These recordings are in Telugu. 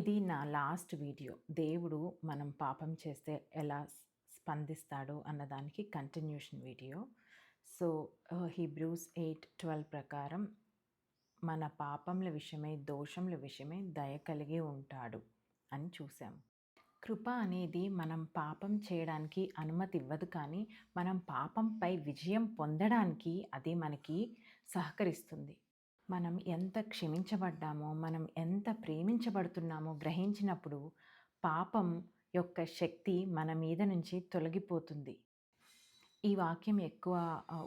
ఇది నా లాస్ట్ వీడియో. దేవుడు మనం పాపం చేస్తే ఎలా స్పందిస్తాడు అన్నదానికి continuation video. So, Hebrews eight twelve ప్రకారం మన పాపంల విషయమై, దోషంల విషయమై దయ కలిగి ఉంటాడు అని చూసాం. కృప అనేది మనం పాపం చేయడానికి అనుమతి ఇవ్వదు కానీ, మనం పాపంపై విజయం పొందడానికి అది మనకి సహకరిస్తుంది. మనం ఎంత క్షమించబడ్డామో, మనం ఎంత ప్రేమించబడుతున్నామో గ్రహించినప్పుడు పాపం యొక్క శక్తి మన మీద నుంచి తొలగిపోతుంది. ఈ వాక్యం ఎక్కువ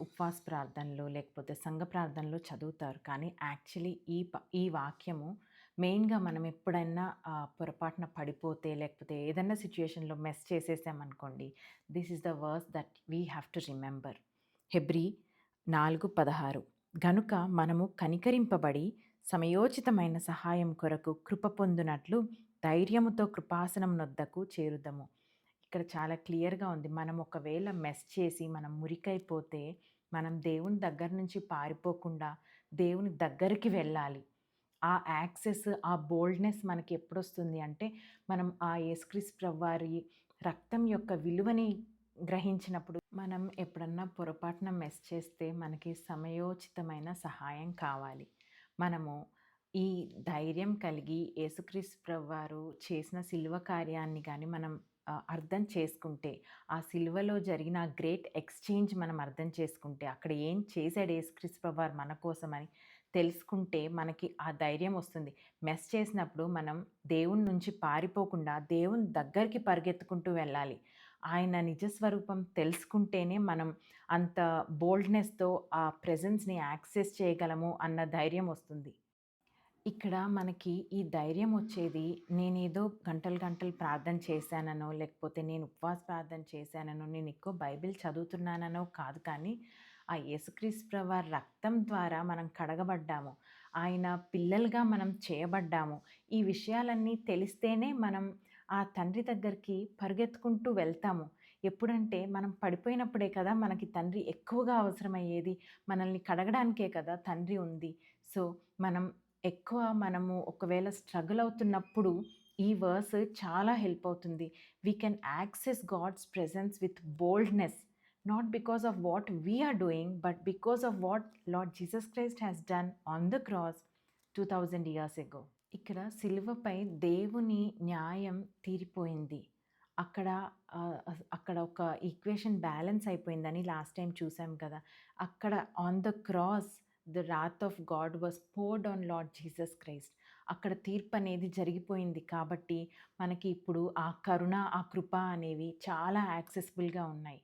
ఉపవాస ప్రార్థనలో లేకపోతే సంఘ ప్రార్థనలో చదువుతారు. కానీ యాక్చువల్లీ ఈ ప ఈ వాక్యము మెయిన్‌గా మనం ఎప్పుడైనా పొరపాటున పడిపోతే లేకపోతే ఏదన్నా సిచ్యుయేషన్లో mess చేసేసామనుకోండి. This is the verse that we have to remember. Hebrews 4:16 గనుక మనము కనికరింపబడి సమయోచితమైన సహాయం కొరకు కృప పొందునట్లు ధైర్యముతో కృపాసనం నొద్దకు చేరుదము. ఇక్కడ చాలా క్లియర్‌గా ఉంది. మనం ఒకవేళ మెస్ చేసి మనం మురికైపోతే మనం దేవుని దగ్గర నుంచి పారిపోకుండా దేవుని దగ్గరికి వెళ్ళాలి. ఆ యాక్సెస్, ఆ బోల్డ్‌నెస్ మనకి ఎప్పుడొస్తుంది అంటే మనం ఆ యేసుక్రీస్తు ప్రవ్వారి రక్తం యొక్క విలువని గ్రహించినప్పుడు. మనం ఎప్పుడన్నా పొరపాటున మెస్ చేస్తే మనకి సమయోచితమైన సహాయం కావాలి. మనము ఈ ధైర్యం కలిగి యేసుక్రీస్తు ప్రభువారు చేసిన సిలువ కార్యాన్ని కానీ మనం అర్థం చేసుకుంటే, ఆ సిలువలో జరిగిన ఆ గ్రేట్ ఎక్స్‌చేంజ్ మనం అర్థం చేసుకుంటే, అక్కడ ఏం చేశాడు యేసుక్రీస్తు ప్రభువారు మన కోసమని తెలుసుకుంటే మనకి ఆ ధైర్యం వస్తుంది. మెస్ చేసినప్పుడు మనం దేవుని నుంచి పారిపోకుండా దేవుని దగ్గరికి పరిగెత్తుకుంటూ వెళ్ళాలి. ఆయన నిజ స్వరూపం తెలుసుకుంటేనే మనం అంత బోల్డ్‌నెస్‌తో ఆ ప్రెజెన్స్‌ని యాక్సెస్ చేయగలము అన్న ధైర్యం వస్తుంది. ఇక్కడ మనకి ఈ ధైర్యం వచ్చేది నేనేదో గంటలు గంటలు ప్రార్థన చేశాననో, లేకపోతే నేను ఉపవాస ప్రార్థన చేశాననో, నేను ఎక్కువ బైబిల్ చదువుతున్నాననో కాదు కానీ, ఆ యేసుక్రీస్తు ప్రభువారి రక్తం ద్వారా మనం కడగబడ్డాము. ఆయన పిల్లలుగా మనం చేయబడ్డాము. ఈ విషయాలన్నీ తెలిస్తేనే మనం ఆ తండ్రి దగ్గరికి పరిగెత్తుకుంటూ వెళ్తాము. ఎప్పుడంటే మనం పడిపోయినప్పుడే కదా మనకి తండ్రి ఎక్కువగా అవసరమయ్యేది. మనల్ని కడగడానికే కదా తండ్రి ఉంది. సో, మనం ఎక్కువ మనము ఒకవేళ స్ట్రగుల్ అవుతున్నప్పుడు ఈ వర్స్ చాలా హెల్ప్ అవుతుంది. We can access God's presence with boldness. Not because of what we are doing, but because of what Lord Jesus Christ has done on the cross 2000 years ago. ఇక్కడ సిలువపై దేవుని న్యాయం తీరిపోయింది. అక్కడ అక్కడ ఒక ఈక్వేషన్ బ్యాలెన్స్ అయిపోయిందని లాస్ట్ టైం చూసాం కదా! అక్కడ on the cross the wrath of God was poured on Lord Jesus Christ. అక్కడ తీర్పు అనేది జరిగిపోయింది కాబట్టి మనకి ఇప్పుడు ఆ కరుణ, ఆ కృప అనేవి చాలా యాక్సెసిబుల్‌గా ఉన్నాయి.